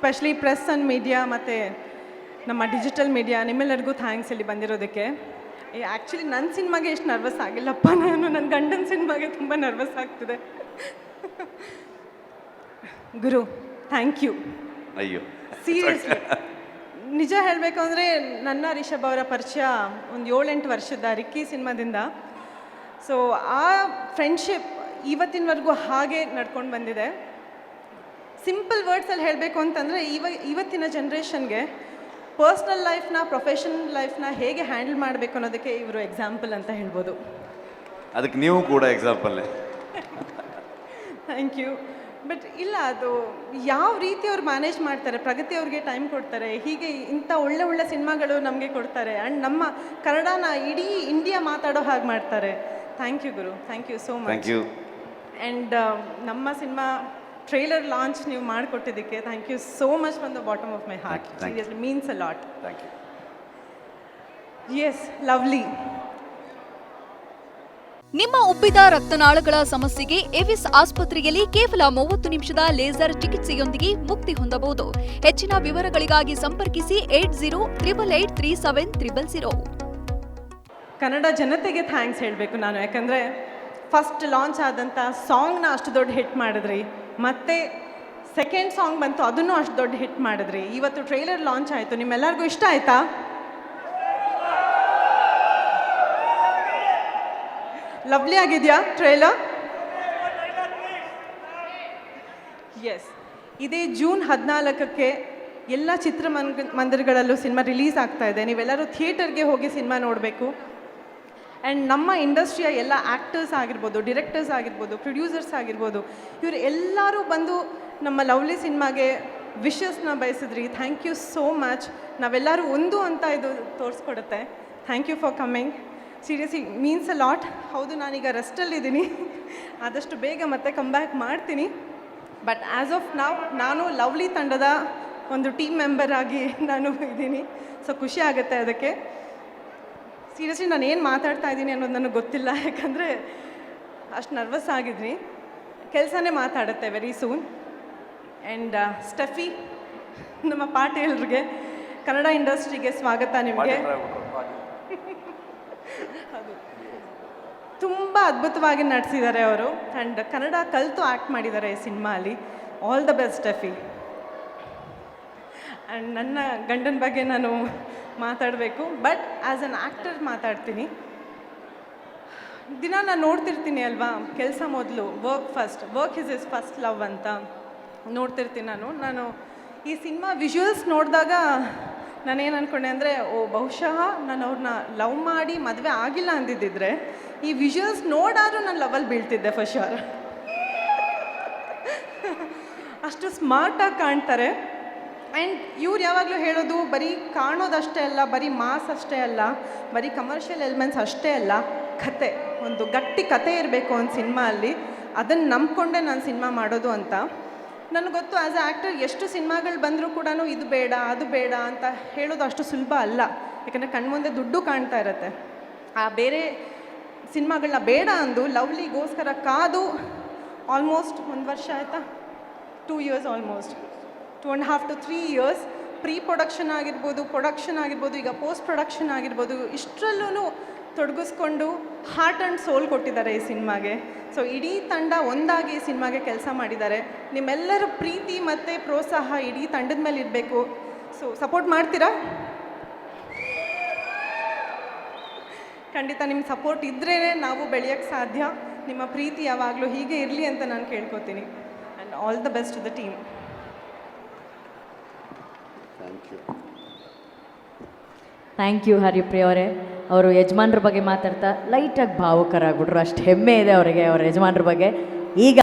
Specially press and media ಮತ್ತು ನಮ್ಮ digital media ನಿಮ್ಮೆಲ್ಲರಿಗೂ ಥ್ಯಾಂಕ್ಸ್ ಇಲ್ಲಿ ಬಂದಿರೋದಕ್ಕೆ. ಆ್ಯಕ್ಚುಲಿ ನನ್ನ ಸಿನಿಮಾಗೆ ಎಷ್ಟು ನರ್ವಸ್ ಆಗಿಲ್ಲಪ್ಪ. ನಾನು ನನ್ನ ಗಂಡನ ಸಿನಿಮಾಗೆ ತುಂಬ ನರ್ವಸ್ ಆಗ್ತಿದೆ. ಗುರು ಥ್ಯಾಂಕ್ ಯು ಅಯ್ಯೋ. ಸೀರಿಯಸ್ಲಿ ನಿಜ ಹೇಳಬೇಕು ಅಂದರೆ ನನ್ನ ರಿಷಬ್ ಅವರ ಪರಿಚಯ ಒಂದು ಏಳೆಂಟು ವರ್ಷದ ರಿಕ್ಕಿ ಸಿನಿಮಾದಿಂದ. ಸೊ ಆ ಫ್ರೆಂಡ್ಶಿಪ್ ಇವತ್ತಿನವರೆಗೂ ಹಾಗೆ ನಡ್ಕೊಂಡು ಬಂದಿದೆ. ಸಿಂಪಲ್ ವರ್ಡ್ಸಲ್ಲಿ ಹೇಳಬೇಕು ಅಂತಂದರೆ ಇವ ಇವತ್ತಿನ ಜನ್ರೇಷನ್ಗೆ ಪರ್ಸ್ನಲ್ ಲೈಫ್ನ ಪ್ರೊಫೆಷನಲ್ ಲೈಫ್ನ ಹೇಗೆ ಹ್ಯಾಂಡಲ್ ಮಾಡಬೇಕು ಅನ್ನೋದಕ್ಕೆ ಇವರು ಎಕ್ಸಾಂಪಲ್ ಅಂತ ಹೇಳ್ಬೋದು. ಅದಕ್ಕೆ ನೀವು ಕೂಡ ಎಕ್ಸಾಂಪಲ್ ಥ್ಯಾಂಕ್ ಯು ಬಟ್ ಇಲ್ಲ ಅದು ಯಾವ ರೀತಿ ಅವ್ರು ಮ್ಯಾನೇಜ್ ಮಾಡ್ತಾರೆ ಪ್ರಗತಿ ಅವ್ರಿಗೆ ಟೈಮ್ ಕೊಡ್ತಾರೆ ಹೀಗೆ ಇಂಥ ಒಳ್ಳೆ ಒಳ್ಳೆ ಸಿನಿಮಾಗಳು ನಮಗೆ ಕೊಡ್ತಾರೆ ಆ್ಯಂಡ್ ನಮ್ಮ ಕನ್ನಡನ ಇಡೀ ಇಂಡಿಯಾ ಮಾತಾಡೋ ಹಾಗೆ ಮಾಡ್ತಾರೆ. Thank you Guru. Thank you so much thank you and ನಮ್ಮ ಸಿನಿಮಾ ಟ್ರೈಲರ್ ಲಾಂಚ್ ನೀವು ಮಾಡಿಕೊಟ್ಟಿದ್ದಕ್ಕೆ thank you so much from the bottom of my heart. Seriously means a lot thank you yes lovely ನಿಮ್ಮ ಉಬ್ಬಿದ ರಕ್ತನಾಳಗಳ ಸಮಸ್ಯೆಗೆ ಎವಿಸ್ ಆಸ್ಪತ್ರೆಯಲ್ಲಿ ಕೇವಲ ಮೂವತ್ತು ನಿಮಿಷದ laser ಚಿಕಿತ್ಸೆಯೊಂದಿಗೆ ಮುಕ್ತಿ ಹೊಂದಬಹುದು. ಹೆಚ್ಚಿನ ವಿವರಗಳಿಗಾಗಿ ಸಂಪರ್ಕಿಸಿ eight zero triple eight three seven triple zero. Kannada ಜನತೆಗೆ ಥ್ಯಾಂಕ್ಸ್ ಹೇಳಬೇಕು ನಾನು. ಯಾಕಂದರೆ ಫಸ್ಟ್ ಲಾಂಚ್ ಆದಂಥ ಸಾಂಗ್ನ ಅಷ್ಟು ದೊಡ್ಡ ಹಿಟ್ ಮಾಡಿದ್ರಿ. ಮತ್ತೆ ಸೆಕೆಂಡ್ ಸಾಂಗ್ ಬಂತು, ಅದನ್ನು ಅಷ್ಟು ದೊಡ್ಡ ಹಿಟ್ ಮಾಡಿದ್ರಿ. ಇವತ್ತು ಟ್ರೈಲರ್ ಲಾಂಚ್ ಆಯಿತು. ನಿಮ್ಮೆಲ್ಲರಿಗೂ ಇಷ್ಟ ಆಯ್ತಾ? ಲವ್ಲಿ ಆಗಿದೆಯಾ ಟ್ರೈಲರ್ ಎಸ್ ಇದೇ ಜೂನ್ ಹದಿನಾಲ್ಕಕ್ಕೆ ಎಲ್ಲ ಚಿತ್ರಮಂದಿರಗಳಲ್ಲೂ ಸಿನಿಮಾ ರಿಲೀಸ್ ಆಗ್ತಾ ಇದೆ. ನೀವೆಲ್ಲರೂ ಥಿಯೇಟರ್ಗೆ ಹೋಗಿ ಸಿನಿಮಾ ನೋಡಬೇಕು. ಆ್ಯಂಡ್ ನಮ್ಮ ಇಂಡಸ್ಟ್ರಿಯ ಎಲ್ಲ ಆ್ಯಕ್ಟರ್ಸ್ ಆಗಿರ್ಬೋದು ಡಿರೆಕ್ಟರ್ಸ್ ಆಗಿರ್ಬೋದು ಪ್ರೊಡ್ಯೂಸರ್ಸ್ ಆಗಿರ್ಬೋದು, ಇವರು ಎಲ್ಲರೂ ಬಂದು ನಮ್ಮ ಲವ್ಲಿ ಸಿನಿಮಾಗೆ ವಿಶಸ್ನ ಬಯಸಿದ್ರಿ. ಥ್ಯಾಂಕ್ ಯು ಸೋ ಮಚ್ ನಾವೆಲ್ಲರೂ ಒಂದು ಅಂತ ಇದು ತೋರಿಸ್ಕೊಡುತ್ತೆ. Thank you for coming seriously means a lot ಹೌದು, ನಾನೀಗ ರೆಸ್ಟಲ್ಲಿದ್ದೀನಿ ಆದಷ್ಟು ಬೇಗ ಮತ್ತೆ ಕಮ್ ಬ್ಯಾಕ್ ಮಾಡ್ತೀನಿ. ಬಟ್ ಆ್ಯಸ್ ಆಫ್ ನಾವು ನಾನು ಲವ್ಲಿ ತಂಡದ ಒಂದು ಟೀಮ್ ಮೆಂಬರ್ ಆಗಿ ನಾನು ಇದ್ದೀನಿ. ಸೊ ಖುಷಿ ಆಗುತ್ತೆ ಅದಕ್ಕೆ. ಸೀರಿಯಸ್ಲಿ ನಾನು ಏನು ಮಾತಾಡ್ತಾ ಇದ್ದೀನಿ ಅನ್ನೋದು ನನಗೆ ಗೊತ್ತಿಲ್ಲ. ಯಾಕಂದರೆ ಅಷ್ಟು ನರ್ವಸ್ ಆಗಿದ್ವಿ ಕೆಲಸನೇ ಮಾತಾಡುತ್ತೆ ವೆರಿ ಸೂನ್ ಆ್ಯಂಡ್ ಸ್ಟಫಿ ನಮ್ಮ ಪಾಟೀಲ್ರಿಗೆ ಕನ್ನಡ ಇಂಡಸ್ಟ್ರಿಗೆ ಸ್ವಾಗತ ನಿಮಗೆ. ತುಂಬ ಅದ್ಭುತವಾಗಿ ನಡೆಸಿದ್ದಾರೆ ಅವರು. ಆ್ಯಂಡ್ ಕನ್ನಡ ಕಲಿತು ಆ್ಯಕ್ಟ್ ಮಾಡಿದ್ದಾರೆ ಈ ಸಿನಿಮಾ ಅಲ್ಲಿ ಆಲ್ ದ ಬೆಸ್ಟ್ ಸ್ಟಫಿ ಆ್ಯಂಡ್ ನನ್ನ ಗಂಡನ ಬಗ್ಗೆ ನಾನು ಮಾತಾಡಬೇಕು. ಬಟ್ ಆ್ಯಸ್ ಅನ್ ಆ್ಯಕ್ಟರ್ ಮಾತಾಡ್ತೀನಿ. ದಿನ ನಾನು ನೋಡ್ತಿರ್ತೀನಿ ಅಲ್ವಾ? ಕೆಲಸ ಮೊದಲು work first work is is first love ಅಂತ ನೋಡ್ತಿರ್ತೀನಿ ನಾನು. ನಾನು ಈ ಸಿನಿಮಾ ವಿಜುವಲ್ಸ್ ನೋಡಿದಾಗ ನಾನೇನು ಅಂದ್ಕೊಂಡೆ ಅಂದರೆ, ಓ, ಬಹುಶಃ ನಾನು ಅವ್ರನ್ನ ಲವ್ ಮಾಡಿ ಮದುವೆ ಆಗಿಲ್ಲ ಅಂದಿದ್ದಿದ್ರೆ, ಈ ವಿಜುವಲ್ಸ್ ನೋಡಾದರೂ ನಾನು ಲವಲ್ಲಿ ಬೀಳ್ತಿದ್ದೆ ಫಸ್ಟ್ ಅಷ್ಟು ಸ್ಮಾರ್ಟಾಗಿ ಕಾಣ್ತಾರೆ. ಆ್ಯಂಡ್ ಇವ್ರು ಯಾವಾಗಲೂ ಹೇಳೋದು, ಬರೀ ಕಾಣೋದಷ್ಟೇ ಅಲ್ಲ, ಬರೀ ಮಾಸ್ ಅಷ್ಟೇ ಅಲ್ಲ, ಬರೀ ಕಮರ್ಷಿಯಲ್ ಎಲಿಮೆಂಟ್ಸ್ ಅಷ್ಟೇ ಅಲ್ಲ, ಕತೆ, ಒಂದು ಗಟ್ಟಿ ಕತೆ ಇರಬೇಕು ಒಂದು ಸಿನಿಮಾ ಅಲ್ಲಿ ಅದನ್ನು ನಂಬ್ಕೊಂಡೆ ನಾನು ಸಿನಿಮಾ ಮಾಡೋದು ಅಂತ. ನನಗೆ ಗೊತ್ತು ಆ್ಯಸ್ ಅ ಆ್ಯಕ್ಟರ್ ಎಷ್ಟು ಸಿನಿಮಾಗಳು ಬಂದರೂ ಕೂಡ ಇದು ಬೇಡ, ಅದು ಬೇಡ ಅಂತ ಹೇಳೋದು ಅಷ್ಟು ಸುಲಭ ಅಲ್ಲ. ಯಾಕಂದರೆ ಕಣ್ಮುಂದೆ ದುಡ್ಡು ಕಾಣ್ತಾ ಇರುತ್ತೆ. ಆ ಬೇರೆ ಸಿನಿಮಾಗಳನ್ನ ಬೇಡ ಅಂದು, ಲವ್ಲಿಗೋಸ್ಕರ ಕಾದು ಆಲ್ಮೋಸ್ಟ್ ಒಂದು ವರ್ಷ ಆಯಿತಾ? Two years almost two and half to three years pre production ಆಗಿರ್ಬೋದು ಪ್ರೊಡಕ್ಷನ್ ಆಗಿರ್ಬೋದು, ಈಗ ಪೋಸ್ಟ್ ಪ್ರೊಡಕ್ಷನ್ ಆಗಿರ್ಬೋದು ಇಷ್ಟರಲ್ಲೂ ತೊಡಗಿಸ್ಕೊಂಡು ಹಾರ್ಟ್ ಆ್ಯಂಡ್ ಸೋಲ್ ಕೊಟ್ಟಿದ್ದಾರೆ ಈ ಸಿನಿಮಾಗೆ. ಸೊ ಇಡೀ ತಂಡ ಒಂದಾಗಿ ಈ ಸಿನಿಮಾಗೆ ಕೆಲಸ ಮಾಡಿದ್ದಾರೆ. ನಿಮ್ಮೆಲ್ಲರ ಪ್ರೀತಿ ಮತ್ತು ಪ್ರೋತ್ಸಾಹ ಇಡೀ ತಂಡದ ಮೇಲೆ ಇರಬೇಕು. ಸೊ ಸಪೋರ್ಟ್ ಮಾಡ್ತೀರಾ? ಖಂಡಿತ ನಿಮ್ಮ ಸಪೋರ್ಟ್ ಇದ್ರೇ ನಾವು ಬೆಳೆಯೋಕ್ಕೆ ಸಾಧ್ಯ. ನಿಮ್ಮ ಪ್ರೀತಿ ಯಾವಾಗಲೂ ಹೀಗೆ ಇರಲಿ ಅಂತ ನಾನು ಕೇಳ್ಕೊತೀನಿ. And all the best to the team thank you thank you Haripriya ಅವರೇ ಅವರು ಯಜಮಾನ್ರ ಬಗ್ಗೆ ಮಾತಾಡ್ತಾ ಲೈಟಾಗಿ ಭಾವುಕರಾಗ್ಬಿಟ್ರು ಅಷ್ಟು ಹೆಮ್ಮೆ ಇದೆ ಅವರಿಗೆ ಅವ್ರ ಯಜಮಾನ್ರ ಬಗ್ಗೆ ಈಗ